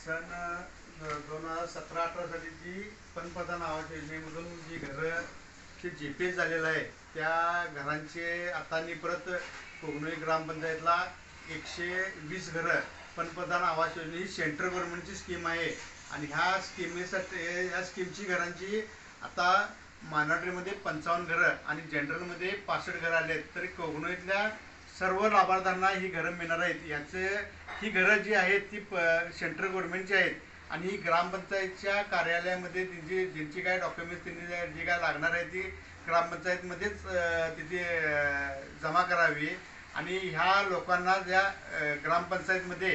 सन दोन हजार सतरा अठरा साली जी पंतप्रधान आवास योजनेमधून जी घर ते जे पी एस झालेलं आहे. त्या घरांचे आता परत कोगनोई ग्रामपंचायतला एकशे वीस घरं पंतप्रधान आवास योजना ही सेंट्रल गव्हर्नमेंटची स्कीम आहे. आणि ह्या स्कीमेसाठी ह्या स्कीमची घरांची आता मानवाटरीमध्ये पंचावन्न घरं आणि जनरलमध्ये पासष्ट घरं आले आहेत तरी कोगनोईतल्या सर्व लाभार्थ्यांना ही घरं मिळणार आहेत. याचे ही घरं जी आहेत ती प सेंट्रल गव्हर्नमेंटची आहेत आणि ही ग्रामपंचायतच्या कार्यालयामध्ये त्यांची ज्यांची काय डॉक्युमेंट्स त्यांनी जे काय लागणार आहे ती ग्रामपंचायतमध्येच तिथे जमा करावी. आणि ह्या लोकांना ज्या ग्रामपंचायतमध्ये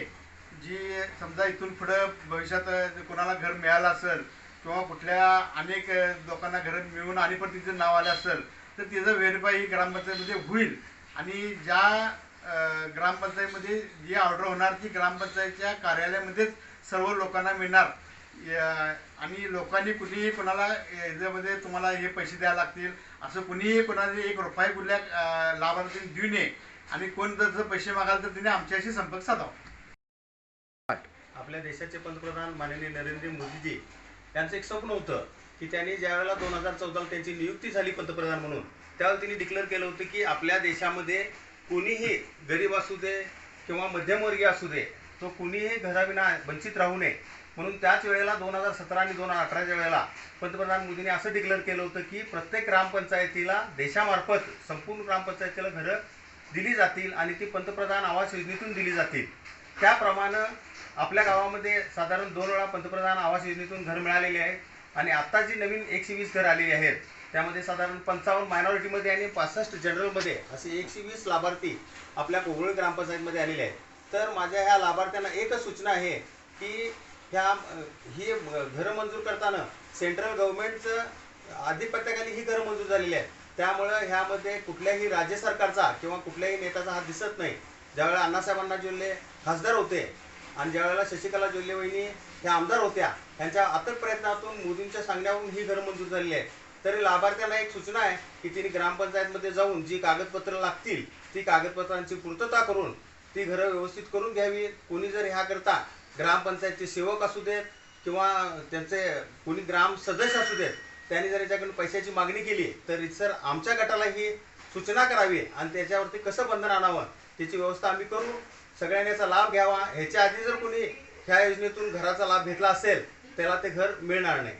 जी समजा इथून पुढं भविष्यात कोणाला घर मिळालं असेल किंवा कुठल्या अनेक लोकांना घरं मिळून आणि पण तिचं नाव आलं असेल तर तिचं व्हेरीफाय ही ग्रामपंचायतमध्ये होईल. आणि ज्या ग्रामपंचायतीमध्ये ग्रामपंचायतमध्ये जी ऑर्डर होणार ती ग्रामपंचायतच्या कार्यालयामध्येच सर्व लोकांना मिळणार. आणि लोकांनी कुणीही कोणाला याच्यामध्ये तुम्हाला हे पैसे द्यावे लागतील असं कुणीही कोणाला एक रुपये कुठल्या लाभार्थी देऊ नये. आणि कोण जर पैसे मागाल तर तिने आमच्याशी संपर्क साधावा. आपल्या देशाचे पंतप्रधान माननीय नरेंद्र मोदीजी यांचं एक स्वप्न होतं. की त्यांनी ज्यावेळेला दोन हजार चौदाला त्यांची नियुक्ती झाली पंतप्रधान म्हणून त्यावेळेला तिने डिक्लेअर केलं होतं की आपल्या देशामध्ये कुणीही गरीब असू दे किंवा मध्यमवर्गीय असू दे तो कुणीही घराविना वंचित राहू नये. म्हणून त्याच वेळेला दोन हजार सतरा आणि दोन हजार अठराच्या वेळेला पंतप्रधान मोदींनी असं डिक्लेअर केलं होतं की प्रत्येक ग्रामपंचायतीला देशामार्फत संपूर्ण ग्रामपंचायतीला घरं दिली जातील आणि ती पंतप्रधान आवास योजनेतून दिली जातील. त्याप्रमाणे आपल्या गावामध्ये साधारण दोन वेळा पंतप्रधान आवास योजनेतून घर मिळालेले आहे आणि आता जी नवीन एकशे वीस घर आलेली आहेत त्यामध्ये साधारण पंचावन्न मायनॉरिटीमध्ये आणि पासष्ट जनरलमध्ये असे एकशे वीस लाभार्थी आपल्या कोगळी ग्रामपंचायतमध्ये आलेले आहेत. तर माझ्या ह्या लाभार्थ्यांना एकच सूचना आहे की ह्या ही घरं मंजूर करताना सेंट्रल गव्हर्नमेंटचं आधिपत्याखाली ही घरं मंजूर झालेली आहेत. त्यामुळं ह्यामध्ये कुठल्याही राज्य सरकारचा किंवा कुठल्याही नेत्याचा हात दिसत नाही. ज्यावेळेला अण्णासाहेबांना जोल्ले खासदार होते आणि ज्यावेळेला शशिकला जोल्ले वहिनी ह्या आमदार होत्या त्यांच्या अथक प्रयत्नातून मोदींच्या सांगण्यावरून ही घरं मंजूर झालेली आहे. तरी लाभार्थ्यांना एक सूचना आहे की तिने ग्रामपंचायतमध्ये जाऊन जी कागदपत्र लागतील ती कागदपत्रांची पूर्तता करून ती घरं व्यवस्थित करून घ्यावी. कोणी जर ह्याकरता ग्रामपंचायतचे सेवक असू देत किंवा त्यांचे कोणी ग्राम सदस्य असू देत त्यांनी जर याच्याकडून पैशाची मागणी केली तर सर आमच्या गटाला ही सूचना करावी आणि त्याच्यावरती कसं बंधन आणावं त्याची व्यवस्था आम्ही करू. सगळ्यांनी याचा लाभ घ्यावा. ह्याच्या आधी जर कोणी ह्या योजनेतून घराचा लाभ घेतला असेल त्याला ते घर मिळणार नाही.